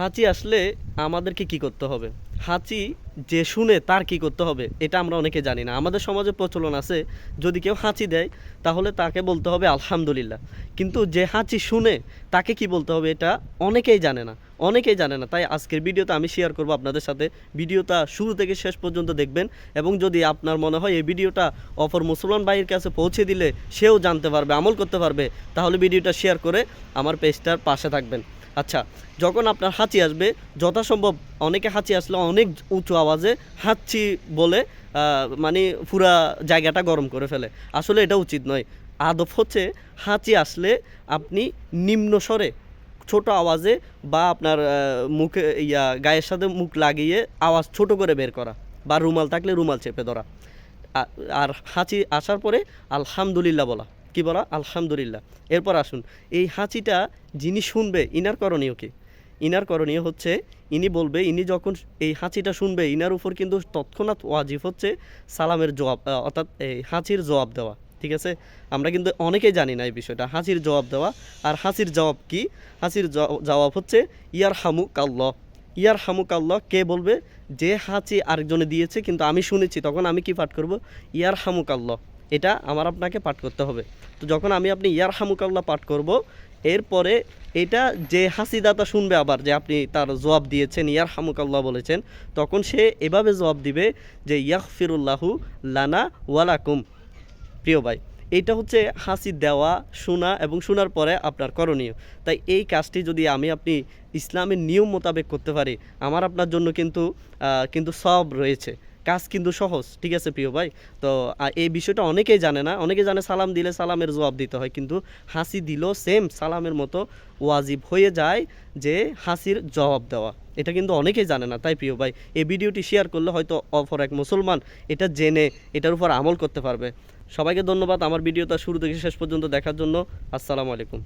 হাঁচি আসলে আমাদেরকে কি করতে হবে? হাঁচি যে শুনে তার কি করতে হবে, এটা আমরা অনেকে জানি না। আমাদের সমাজে প্রচলন আছে, যদি কেউ হাঁচি দেয়, তাহলে তাকে বলতে হবে আলহামদুলিল্লাহ। কিন্তু যে হাঁচি শুনে তাকে কি বলতে হবে, এটা অনেকেই জানে না। অনেকেই জানে না। তাই আজকের ভিডিওতে আমি শেয়ার করব আপনাদের সাথে। ভিডিওটা শুরু থেকে শেষ পর্যন্ত দেখবেন এবং যদি আপনার মনে হয় এই ভিডিওটা অপর মুসলমান ভাইয়ের কাছে পৌঁছে দিলে সেও জানতে পারবে, আমল করতে পারবে, তাহলে ভিডিওটা শেয়ার করে আমার পেজটার পাশে থাকবেন। আচ্ছা যখন আপনার হাঁচি আসবে, যথাসম্ভব অনেকে হাঁচি আসলে অনেক উঁচু আওয়াজে হাঁচি বলে মানে পুরা জায়গাটা গরম করে ফেলে। আসলে এটা উচিত নয়। আদব হচ্ছে হাঁচি আসলে আপনি নিম্ন স্বরে, ছোট আওয়াজে বা আপনার মুখে ইয়া, গায়ের সাথে মুখ লাগিয়ে আওয়াজ ছোট করে বের করা বা রুমাল থাকলে রুমাল চেপে ধরা। আর হাঁচি আসার পরে আলহামদুলিল্লাহ বলা। কি বলা? আলহামদুলিল্লাহ। এরপর আসুন। এই হাঁচিটা যিনি শুনবে, ইনার করণীয় কি? ইনার করণীয় হচ্ছে, ইনি বলবে, ইনি যখন এই হাঁচিটা শুনবে, ইনার উপর কিন্তু তৎক্ষণাৎ ওয়াজিব হচ্ছে সালামের জবাব অর্থাৎ এই হাঁচির জবাব দেওয়া। ঠিক আছে? আমরা কিন্তু অনেকেই জানি না এই বিষয়টা। হাঁচির জবাব দেওয়া। আর হাঁচির জবাব কি? হাঁচির জবাব হচ্ছে ইয়ার হামু কাল্ল ইয়ার হামু কাল্ল কে বলবে? যে হাঁচি আরেকজনে দিয়েছে, কিন্তু আমি শুনেছি, তখন আমি কি পাঠ করব? ইয়ার হামু কাল্ল এটা আমার আপনাকে পাঠ করতে হবে। তো যখন আমি আপনি ইয়ার হামুকাল্লা পাঠ করব, এরপরে এটা যে হাসিদাতা শুনবে আবার, যে আপনি তার জবাব দিয়েছেন ইয়ার হামুকাল্লাহ বলেছেন, তখন সে এভাবে জবাব দিবে যে ইয়াহ ফিরুল্লাহু লানা ওয়ালাকুম প্রিয় ভাই এইটা হচ্ছে হাসি দেওয়া, শোনা এবং শোনার পরে আপনার করণীয়। তাই এই কাজটি যদি আমি আপনি ইসলামের নিয়ম মোতাবেক করতে পারি, আমার আপনার জন্য কিন্তু কিন্তু সব রয়েছে। কাজ কিন্তু সহজ, ঠিক আছে প্রিয় ভাই? তো এই বিষয়টা অনেকেই জানে না অনেকে জানে সালাম দিলে সালামের জবাব দিতে হয়, কিন্তু হাসি দিলেও সেম সালামের মতো ওয়াজিব হয়ে যায় যে হাসির জবাব দেওয়া। এটা কিন্তু অনেকেই জানে না, তাই প্রিয় ভাই? এই ভিডিওটি শেয়ার করলে হয়তো অপর এক মুসলমান এটা জেনে, এটার উপর আমল করতে পারবে। সবাইকে ধন্যবাদ, আমার ভিডিওটা শুরু থেকে শেষ পর্যন্ত দেখার জন্য। আসসালামু আলাইকুম।